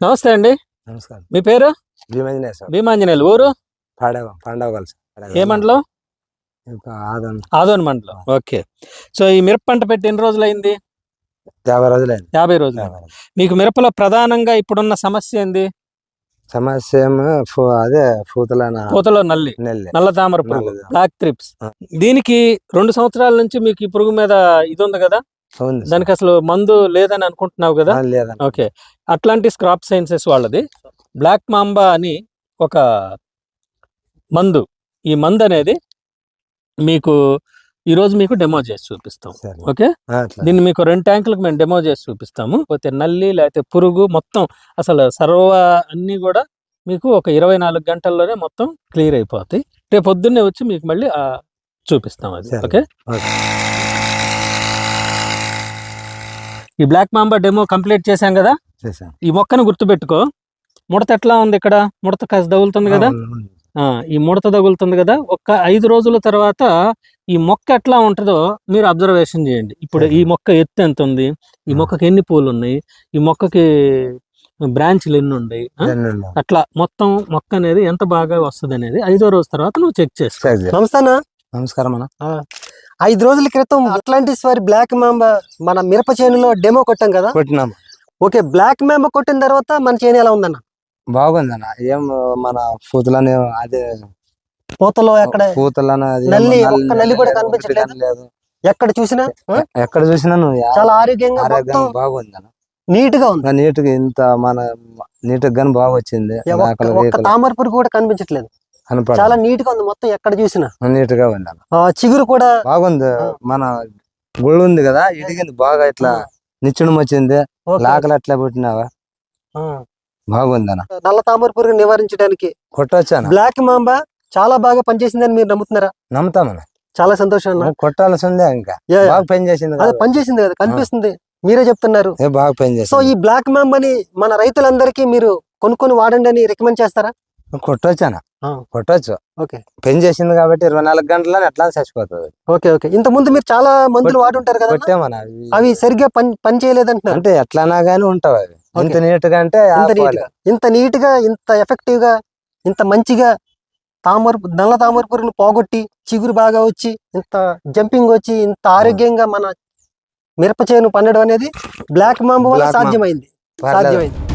నమస్తే అండి. నమస్కారం. మీ పేరు? భీమంజనేయ సార్. భీమాంజనేయులు. ఊరు? పాడవ పాండవ కలిసి ఏ మండలం? ఆదం ఆదోని. మండలం. ఓకే. సో ఈ మిరప పంట పెట్టి ఎన్ని రోజులు అయింది యాభై రోజులు. యాభై రోజులు. మీకు మిరపలో ప్రధానంగా ఇప్పుడున్న సమస్య ఏంది? సమస్య అదే పూతలన పూతలో నల్లి. నెల్లి. నల్ల తామర పురుగు నల్లది. బ్లాక్ త్రిప్స్ ఆ. దీనికి రెండు సంవత్సరాల నుంచి మీకు ఈ పురుగు మీద ఇది ఉంది కదా. దానికి అసలు మందు లేదని అనుకుంటున్నావు కదా? ఓకే. అట్లాంటి స్క్రాప్ సైన్సెస్ వాళ్ళది. బ్లాక్ మాంబా అని ఒక మందు. ఈ మందు అనేది మీకు ఈరోజు మీకు డెమో చేసి చూపిస్తాం. ఓకే. దీన్ని మీకు రెండు ట్యాంకులకు మేము డెమో చేసి చూపిస్తాము. పోతే నల్లి లేకపోతే పురుగు మొత్తం అసలు సర్వ అన్నీ కూడా మీకు ఒక ఇరవై నాలుగు గంటల్లోనే మొత్తం క్లియర్ అయిపోతాయి. రేపు పొద్దున్నే వచ్చి మీకు మళ్ళీ చూపిస్తాం అది. Okay okay. ఈ బ్లాక్ మాంబా డెమో కంప్లీట్ చేశాం కదా. ఈ మొక్కను గుర్తుపెట్టుకో. ముడత ఎట్లా ఉంది ఇక్కడ? ముడత కాస్త తగులుతుంది కదా? ఈ ముడత తగులుతుంది కదా? ఒక్క ఐదు రోజుల తర్వాత ఈ మొక్క ఎట్లా ఉంటుందో మీరు అబ్జర్వేషన్ చేయండి. ఇప్పుడు ఈ మొక్క ఎత్తు ఎంత ఉంది? ఈ. మొక్కకి ఎన్ని పూలు ఉన్నాయి ఈ మొక్కకి బ్రాంచ్లు ఎన్ని ఉన్నాయి. అట్లా మొత్తం మొక్క అనేది ఎంత బాగా వస్తుంది అనేది ఐదో రోజు తర్వాత నువ్వు చెక్ చేసుకో. సరే. నమస్తే అన్న. నమస్కారం అన్న. ఐదు రోజుల క్రితం అట్లాంటిస్ వారి బ్లాక్ మ్యాంబ మన మిరప చేనులో డెమో కొట్టాం కదా? కొట్టినాము ఓకే బ్లాక్ మ్యాంబ కొట్టిన తర్వాత మన చేను ఎలా ఉందన్న? బాగుంది అన్న ఏం మన పూతలని అదే పూతలో ఎక్కడ పూతలను నల్లి, నల్లి- ఒక్క నల్లి కూడా ఒకటి కనిపించట్లేదా? లేదు. ఎక్కడ చూసినా? ఎక్కడ చూసినా చాలా ఆరోగ్యంగా ఆరోగ్యం బాగుంది అన్న నీట్గా ఉంది. నీట్గా ఇంత మన నీట్గా బాగా వచ్చింది తామర పురుగు కూడా కనిపించట్లేదు. చాలా నీట్గా ఉంది మొత్తం ఎక్కడ చూసినా. నీట్గా ఉంది చిగురు కూడా బాగుంది. మన గుళ్ళు ఉంది కదా ఇడిగింది. బాగా ఇట్లా నిచ్చుడం వచ్చింది. లాకలు అట్లా పెట్టినావా. బాగుంది అన్న నల్ల తామర పురుగు నివారించడానికి కొట్టొచ్చాను. బ్లాక్ మాంబ చాలా బాగా పనిచేసిందని మీరు నమ్ముతున్నారా? నమ్ముతామన్న. చాలా సంతోషం కొట్టాల్సిందే ఇంకా. బాగా పని చేసింది అది. పనిచేసింది కదా కనిపిస్తుంది. మీరే చెప్తున్నారు. ఏ బాగా పని సో ఈ బ్లాక్ మ్యాంబని మన రైతులందరికీ మీరు కొనుక్కొని వాడండి అని రికమెండ్ చేస్తారా? కొట్టొచ్చాను. కొట్టొచ్చు. ఓకే. పని చేసింది కాబట్టి ఇరవై నాలుగు గంటలని అట్లా చచ్చిపోతుంది. Okay okay. ఇంత ముందు మీరు చాలా మందులు కొట్- వాడుంటారు కదా కొట్టామన్న? అవి సరిగ్గా పని పని చేయలేదంటున్నారు. అంటే ఎట్లానా గానీ ఉంటావు అవి. ఇంత. నీట్గా అంటే ఇంత. నీట్గా ఇంత నీట్గా ఇంత ఎఫెక్టివ్గా ఇంత మంచిగా తామర నల్ల తామర పురుగును పోగొట్టి చిగురు బాగా వచ్చి ఇంత జంపింగ్ వచ్చి ఇంత ఆరోగ్యంగా మన మిరప చేను పండడం అనేది బ్లాక్ మాంబ వల్ల. సాధ్యమైంది. సాధ్యమైంది.